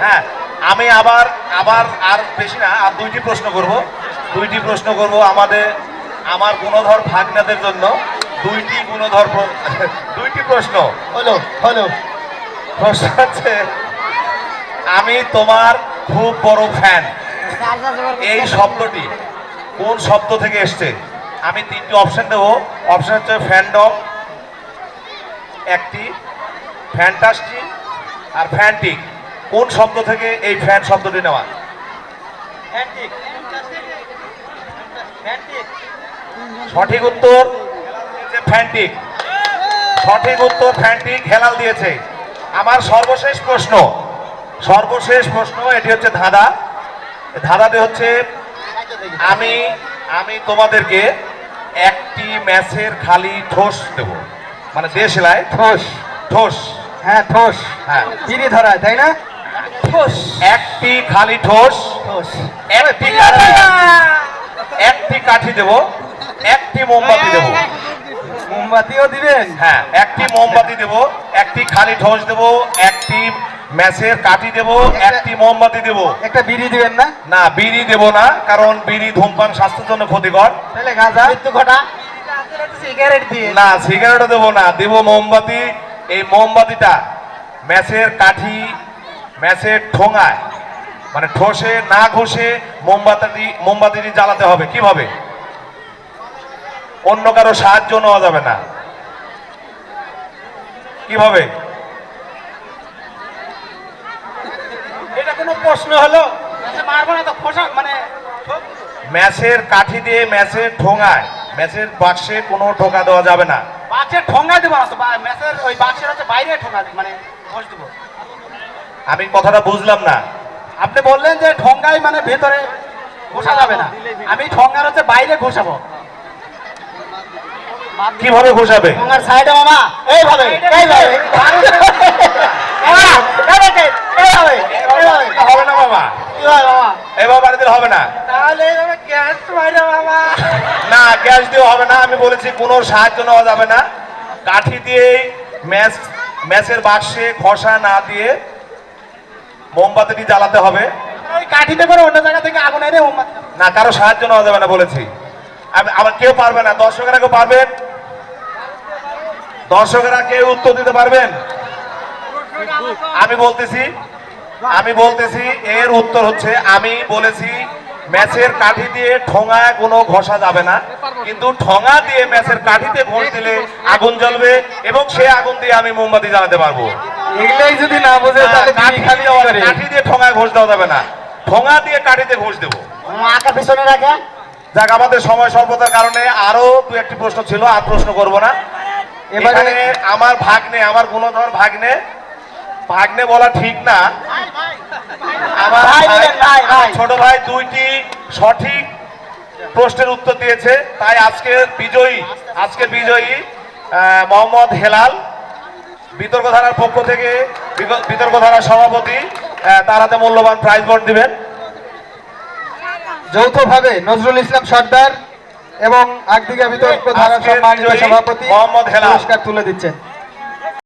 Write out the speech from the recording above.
হ্যাঁ আমি আবার আবার আর বেশি না আর দুইটি প্রশ্ন করব। দুইটি প্রশ্ন করব আমাদের আমার গুণধর ভাগনাদের জন্য। দুইটি গুণধর দুইটি প্রশ্ন। হলো হলো। প্রশ্ন হচ্ছে আমি তোমার খুব বড় ফ্যান এই শব্দটি কোন শব্দ থেকে এসছে? আমি তিনটি অপশন দেবো। অপশন হচ্ছে ফ্যান্ডম একটি ফ্যান্টাস্টিক আর ফ্যান্টিক কোন শব্দ থেকে এই ফ্যান শব্দটি নেওয়া? সঠিক উত্তর হচ্ছে ফ্যান্টিক সঠিক উত্তর ফ্যান্টিক হেলাল দিয়েছে। আমার সর্বশেষ প্রশ্ন সর্বশেষ প্রশ্ন এটি হচ্ছে ধাঁধা। ধাঁধাতে হচ্ছে আমি আমি তোমাদেরকে একটি ম্যাচের খালি ঠোস দেব। মানে দেশলাই ঠোস। ঠোস। হ্যাঁ ঠোস। হ্যাঁ। চিনি ধরায় তাই না? ঠোস। একটি খালি ঠোস ঠোস। একটি কাঠি। একটি কাঠি দেব একটি মোমবাতি দেব। মোমবাতিও দিবেন? হ্যাঁ একটি মোমবাতি দেব একটি খালি ঠোস দেব একটি ম্যাচের কাঠি দেব একটি মোমবাতি দেব। একটা বিড়ি দিবেন না? না বিড়ি দেব না কারণ বিড়ি ধূমপান স্বাস্থ্যের জন্য ক্ষতিকর। তাহলে গাঁজা? মৃত্যু ঘটা। সিগারেট দিয়ে। না সিগারেটও দেবো না দেব মোমবাতি। এই মোমবাতিটা ম্যাচের কাঠি ম্যাচের ঠোঙায়। মানে ঠোসে না ঘষে মোমবাতি মোমবাতিটি জ্বালাতে হবে। কীভাবে? অন্য কারও সাহায্য নেওয়া যাবে না। কীভাবে? এটা কোনো প্রশ্ন হলো? মারবো না তো খোসা মানে ম্যাচের কাঠি দিয়ে ম্যাচের ঠোঙায়। ম্যাচের বাক্সে কোনো ঠোকা দেওয়া যাবে না। বাক্সের ঠোঙ্গা দেবো না ম্যাচের ওই বাক্সের হচ্ছে বাইরে দিই, মানে ঘষ দেবো। আমি কথাটা বুঝলাম না। আপনি বললেন যে ঠোঙ্গাই মানে ভেতরে ঘষা যাবে না। আমি ঠঙ্গার হচ্ছে বাইরে ঘষাবো। কীভাবে ঘষাবে? ঠোঙ্গার সাইডে মামা এইভাবে এইভাবে। মামা, এইভাবে, এইভাবে, এইভাবে। হবে না মামা? এবার হবে না। তাহলে গ্যাস মামা না গ্যাস দিয়ে হবে না। আমি বলেছি কোনো সাহায্য নেওয়া যাবে না। কাঠি দিয়ে ম্যাচ ম্যাচের বাক্সে খসা না দিয়ে মোমবাতিটি জ্বালাতে হবে। ওই কাঠিতে করে অন্য জায়গা থেকে আগুন এনে মোমবাতি না কারও সাহায্য নেওয়া যাবে না বলেছি। আমি আবার কেউ পারবে না। দর্শকেরা কেউ পারবেন? দর্শকেরা কেউ উত্তর দিতে পারবেন? আমি বলতেছি আমি বলতেছি এর উত্তর হচ্ছে আমি বলেছি ম্যাচের কাঠি দিয়ে ঠোঙায় কোনো ঘষা যাবে না। কিন্তু ঠোঙা দিয়ে ম্যাচের কাঠিতে ঘষ দিলে আগুন জ্বলবে এবং সে আগুন দিয়ে আমি মোমবাতি জ্বালাতে পারব। এগুলাই যদি না বোঝে তাহলে কাঠি খালি দিয়ে- করে কাঠি দিয়ে ঠোঙায় ঘষ দেওয়া যাবে না। ঠোঙা দিয়ে কাঠিতে ঘষ দেবো। আঁকা পিছনে রাখে? যাক আমাদের সময় স্বল্পতার কারণে আরও দু একটি প্রশ্ন ছিল আর প্রশ্ন করব না। এবারে- আমার ভাগ্নে আমার গুণধর ভাগ্নে। ভাগ্নে বলা ঠিক না। আমার ছোট ভাই দুইটি সঠিক প্রশ্নের উত্তর দিয়েছে। তাই আজকের বিজয়ী আজকের বিজয়ী মোহাম্মদ হেলাল বিতর্ক ধারার পক্ষ থেকে বিতর্ক ধারার সভাপতি তার হাতে মূল্যবান প্রাইজ বন্ড দিবেন। যৌথভাবে নজরুল ইসলাম সর্দার এবং একদিকে বিতর্ক ধারা সম্মানিত সভাপতি মোহাম্মদ হেলা পুরস্কার তুলে দিচ্ছেন।